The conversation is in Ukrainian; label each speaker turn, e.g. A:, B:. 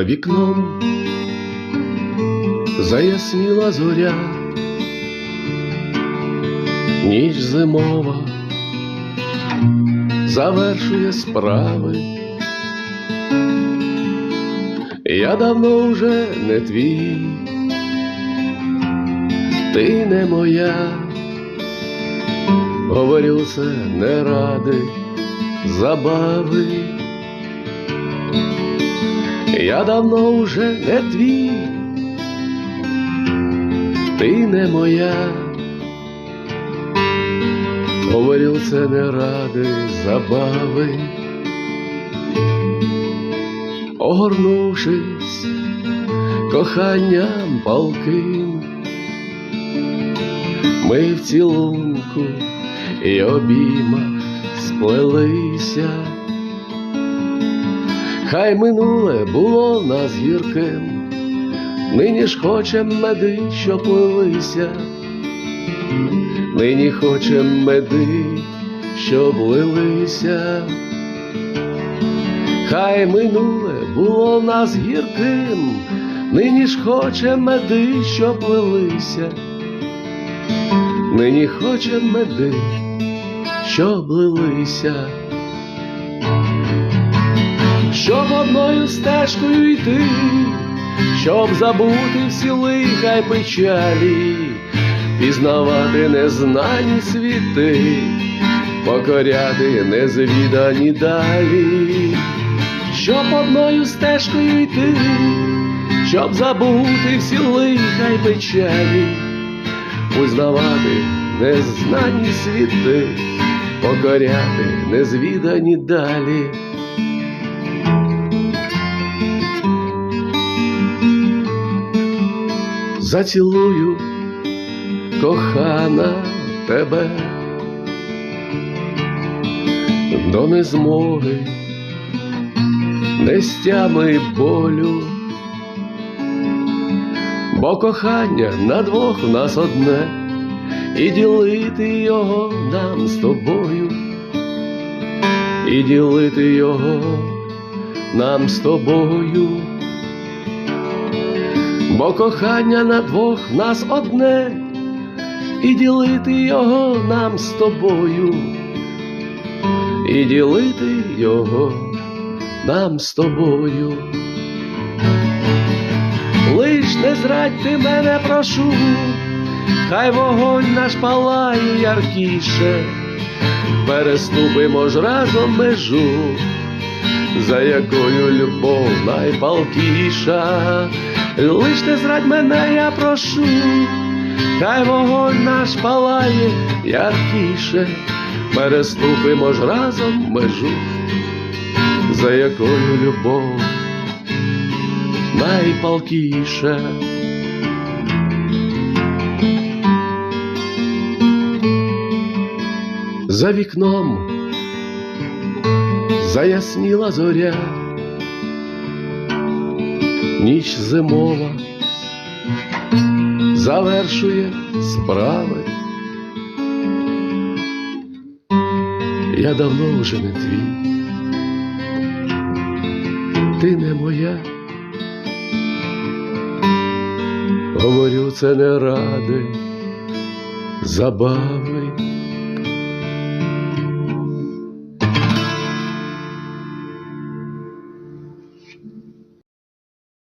A: За вікном заясніла зоря, ніч зимова завершує справи. Я давно вже не твій, ти не моя, говорю це не ради забави. Я давно уже не твій, ти не моя, говорю це не ради забави, огорнувшись коханням палким, ми в цілунку і обіймах сплелися. Хай минуле було нас гірким, нині ж хочем меди, що плилися, нині хочем меди, що лилися. Хай минуле було нас гірким, нині ж хочем меди, що плилися, нині хочем меди, що лилися щоб одною стежкою йти, щоб забути всі лиха й печалі, пізнавати незнані світи, покоряти незвідані далі, щоб одною стежкою йти, щоб забути всі лиха й печалі, пізнавати незнані світи, покоряти незвідані далі. Зацілую, кохана тебе, до незмоги, нестями й болю, бо кохання на двох в нас одне, і ділити його нам з тобою, і ділити його нам з тобою бо кохання на двох нас одне, і ділити його нам з тобою, і ділити його нам з тобою. Лиш не зрадь ти мене прошу, хай вогонь наш палає яркіше, переступимо ж разом межу за якою любов найпалкіша, лиш не зрадь мене, я прошу, хай вогонь наш палає яркіше, переступимо ж разом межу, за якою любов найпалкіша. За вікном заясніла зоря, ніч зимова завершує справи. Я давно вже не твій, ти не моя. Говорю це не ради забави.